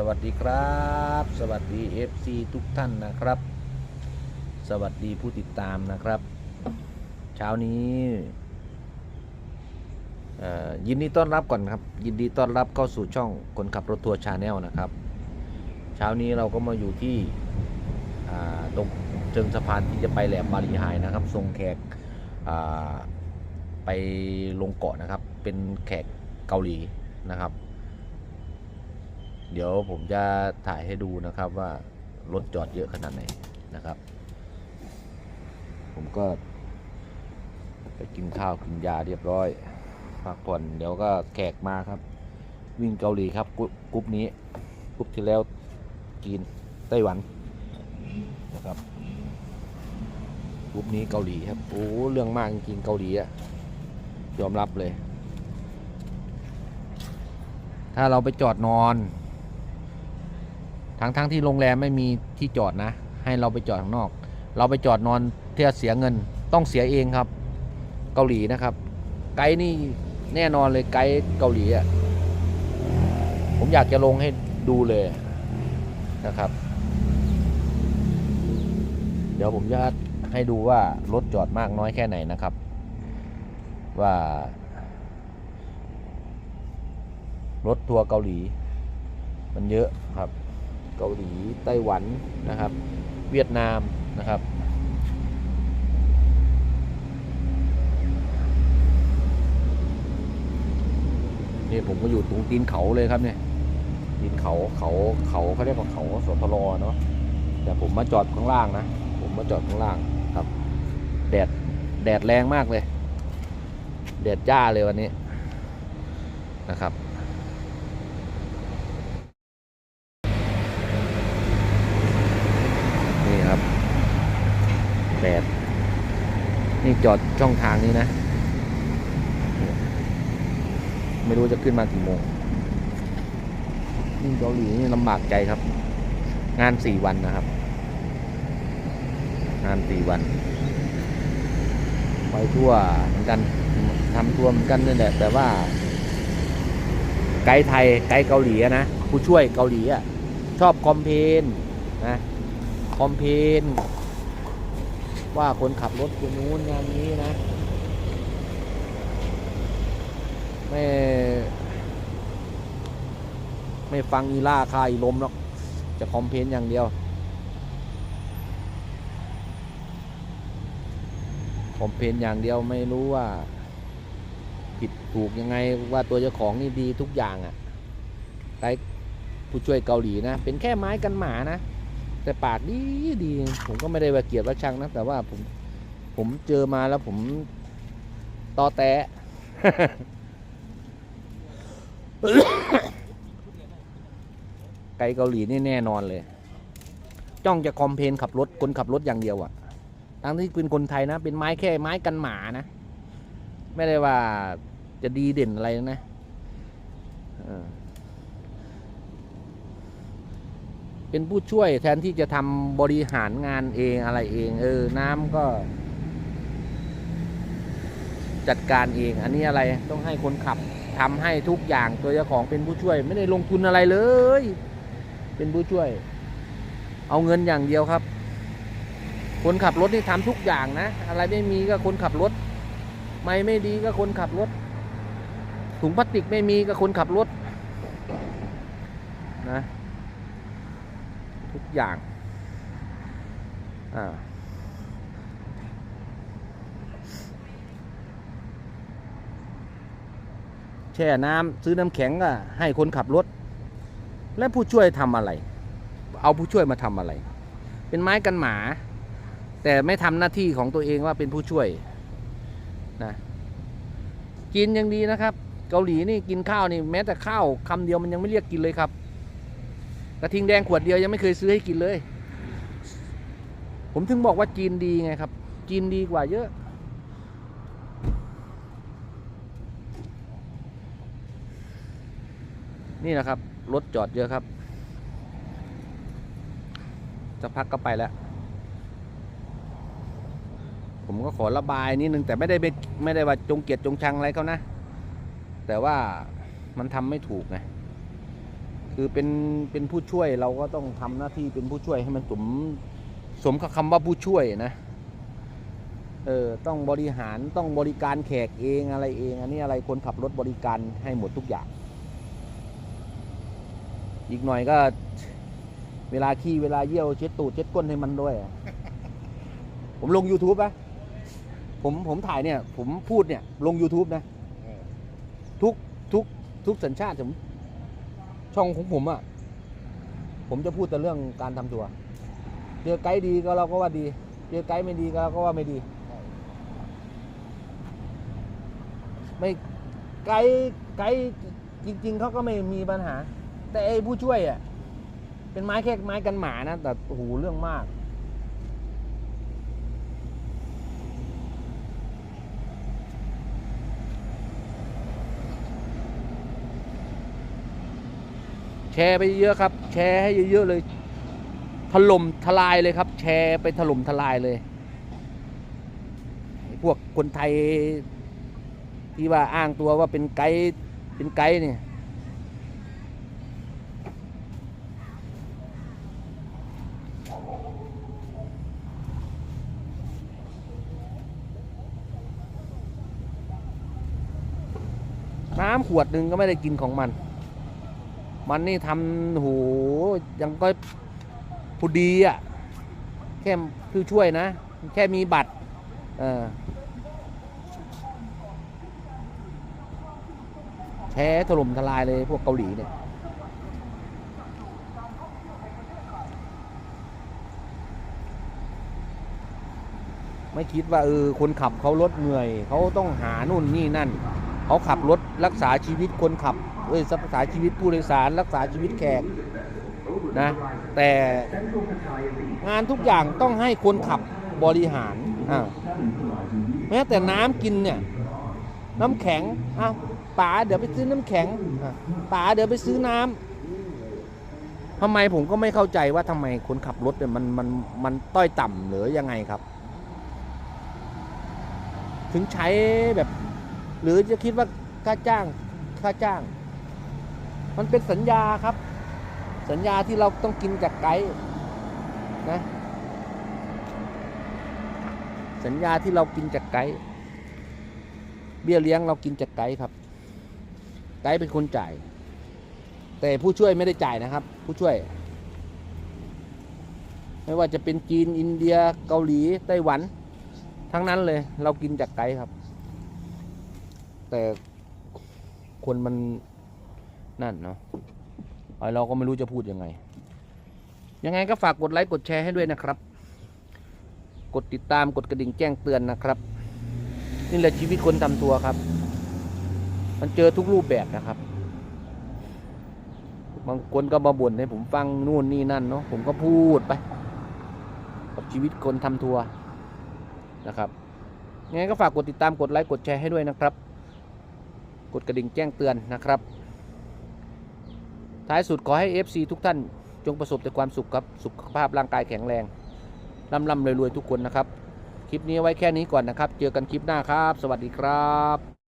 สวัสดีครับ สวัสดี FC ทุกท่านนะครับ สวัสดีผู้ติดตามนะครับ เช้านี้ยินดีต้อนรับก่อนครับ ยินดีต้อนรับเข้าสู่ช่องคนขับรถทัวร์ชาแนลนะครับ เช้านี้เราก็มาอยู่ที่ตรงเชิงสะพานที่จะไปแหลมบาลีไฮนะครับส่งแขกไปลงเกาะนะครับ เป็นแขกเกาหลีนะครับ เดี๋ยวผมจะถ่ายให้ดูนะครับว่ารถจอดเยอะขนาดไหนนะครับ ผมก็ไปกินข้าวกินยาเรียบร้อยพักผ่อนเดี๋ยวก็แขกมาครับ วิ่งเกาหลีครับกรุ๊ปนี้กรุ๊ปที่แล้วจีนไต้หวันนะครับกรุ๊ปนี้เกาหลีครับโอ้เรื่องมากจริงเกาหลีอะยอมรับเลย ถ้าเราไปจอดนอน ทั้งทั้งที่โรงแรมไม่มีที่จอดนะ ให้เราไปจอดข้างนอก เราไปจอดนอนเที่ยเสียเงินต้องเสียเองครับ เกาหลีนะครับ ไกด์นี่แน่นอนเลยไกด์เกาหลีอะผมอยากจะลงให้ดูเลยนะครับ เดี๋ยวผมจะให้ดูว่ารถจอดมากน้อยแค่ไหนนะครับ ว่า รถทัวร์เกาหลี มันเยอะครับ เกาหลีไต้หวันนะครับ เวียดนามนะครับ นี่ผมก็อยู่ตรงตีนเขาเลยครับเนี่ยตีนเขาเขาเขาเขาเรียกว่าเขาสทรเนาะแต่ผมมาจอดข้างล่างนะ ผมมาจอดข้างล่างครับ แดดแดดแรงมากเลย แดดจ้าเลยวันนี้นะครับ นี่ครับแดดนี่จอดช่องทางนี้นะ ไม่รู้จะขึ้นมากี่โมงนี่เกาหลีนี่ลำบากใจครับ งานสี่วันนะครับ งานสี่วัน ไปทั่วเหมือนกันทำทัวร์เหมือนกันนี่แหละแต่ว่า ไกด์ไทยไกด์เกาหลีนะผู้ช่วยเกาหลีอะชอบคอมเพนนะคอมเพน ว่าคนขับรถคนนู้นงานนี้นะ ไม่ ไม่ฟังอีล่าคาอีลมหรอก จะคอมเพนอย่างเดียว คอมเพนอย่างเดียวไม่รู้ว่า ผิดถูกยังไงว่าตัวเจ้าของนี่ดีทุกอย่างอะ่ะไกผู้ช่วยเกาหลีนะ เป็นแค่ไม้กันหมานะ แต่ปากดีดี ผมก็ไม่ได้ว่าเกียดว่าชังนะ แต่ว่าผมผมเจอมาแล้วผมตอแตะไกด์เกาหลีนี่แน่นอนเลย จ้องจะคอมเพนขับรถคนขับรถอย่างเดียวอะทั้งที่เป็นคนไทยนะ เป็นไม้แค่ไม้กันหมานะ ไม่ได้ว่าจะดีเด่นอะไรนะเออ เป็นผู้ช่วยแทนที่จะทำบริหารงานเองอะไรเอง เออ น้ำก็ จัดการเอง อันนี้อะไรต้องให้คนขับทำให้ทุกอย่างตัวเจ้าของเป็นผู้ช่วย ไม่ได้ลงทุนอะไรเลย เป็นผู้ช่วย เอาเงินอย่างเดียวครับ คนขับรถนี่ทำทุกอย่างนะ อะไรไม่มีก็คนขับรถ ไม่ไม่ดีก็คนขับรถ ถุงพลาสติกไม่มีก็คนขับรถ นะ อย่างอ่าแช่น้ำซื้อน้ำแข็งก็ให้คนขับรถ และผู้ช่วยทำอะไร เอาผู้ช่วยมาทำอะไร เป็นไม้กันหมา แต่ไม่ทำหน้าที่ของตัวเองว่าเป็นผู้ช่วยนะกินยังดีนะครับ เกาหลีนี่กินข้าวนี่แม้แต่ข้าวคำเดียวมันยังไม่เรียกกินเลยครับ กระทิงแดงขวดเดียวยังไม่เคยซื้อให้กินเลย ผมถึงบอกว่าจีนดีไงครับ จีนดีกว่าเยอะนี่นะครับ รถจอดเยอะครับสักพักก็ไปแล้ว ผมก็ขอระบายนิดนึง แต่ไม่ได้ไปไม่ได้ว่าจงเกียดจงชังอะไรเขานะ แต่ว่ามันทำไม่ถูกไง คือเป็นเป็นผู้ช่วยเราก็ต้องทำหน้าที่เป็นผู้ช่วยให้มันสมสมกับคำว่าผู้ช่วยนะเออต้องบริหารต้องบริการแขกเองอะไรเอง อันนี้อะไรคนขับรถบริการให้หมดทุกอย่าง อีกหน่อยก็ เวลาขี้เวลาเยี่ยวเช็ดตูดเช็ดก้นให้มันด้วยอะผมลง YouTube นะผมผมถ่ายเนี่ย ผมพูดเนี่ย ลง YouTube นะเออทุกทุกทุกสัญชาติผม ช่องของผมอะ่ะ ผมจะพูดแต่เรื่องการทำตัว เจอไกด์ดีก็เราก็ว่าดี เจอไกด์ไม่ดีก็เราก็ว่าไม่ดี ไม่ไกด์ไกด์จริง ๆเขาก็ไม่มีปัญหา แต่ไอ้ผู้ช่วยอะ่ะเป็นไม้แค่ไม้กันหมานะแต่โอ้โหเรื่องมาก แชร์ไปเยอะครับ แชร์ให้เยอะๆเลย ถล่มทลายเลยครับ แชร์ไปถล่มทลายเลย พวกคนไทยที่ว่าอ้างตัวว่าเป็นไกด์เป็นไกด์เนี่ยน้ำขวดหนึ่งก็ไม่ได้กินของมัน มันนี่ทำโหยังก็ผู้ดีอะ แค่คือช่วยนะ แค่มีบัตร เออแช้ถล่มทลายเลยพวกเกาหลีเนี่ยไม่คิดว่าเออคนขับเขารถเหนื่อย เขาต้องหานู่นนี่นั่น เขาขับรถรักษาชีวิตคนขับเอ้ยรักษาชีวิตผู้โดยสาร รักษาชีวิตแขกนะแต่งานทุกอย่างต้องให้คนขับบริหารอ่าแม้แต่น้ำกินเนี่ยน้ำแข็งอ้าป๋าเดี๋ยวไปซื้อน้ำแข็งป๋าเดี๋ยวไปซื้อน้ำทำไมผมก็ไม่เข้าใจว่าทำไมคนขับรถเนี่ยมันมันมันต้อยต่ำหรือยังไงครับ ถึงใช้แบบ หรือจะคิดว่าค่าจ้างค่าจ้าง มันเป็นสัญญาครับ สัญญาที่เราต้องกินจากไกด์นะสัญญาที่เรากินจากไกด์เบี้ยเลี้ยงเรากินจากไกด์ครับ ไกด์เป็นคนจ่าย แต่ผู้ช่วยไม่ได้จ่ายนะครับ ผู้ช่วย ไม่ว่าจะเป็นจีนอินเดียเกาหลีไต้หวัน ทั้งนั้นเลย เรากินจากไกด์ครับ แต่คนมันนั่นเนาะไอเราก็ไม่รู้จะพูดยังไง ยังไงก็ฝากกดไลค์กดแชร์ให้ด้วยนะครับ กดติดตามกดกระดิ่งแจ้งเตือนนะครับ นี่แหละชีวิตคนทำตัวครับ มันเจอทุกรูปแบบนะครับบางคนก็มาบ่นให้ผมฟังนู่นนี่นั่นเนาะผมก็พูดไป กับชีวิตคนทำทัวร์นะครับยังไงก็ฝากกดติดตามกดไลค์กดแชร์ให้ด้วยนะครับ กดกระดิ่งแจ้งเตือนนะครับ ท้ายสุดขอให้ FC ทุกท่านจงประสบแต่ความสุขครับ สุขภาพร่างกายแข็งแรงร่ำร่ำรวยรวยทุกคนนะครับ คลิปนี้ไว้แค่นี้ก่อนนะครับ เจอกันคลิปหน้าครับ สวัสดีครับ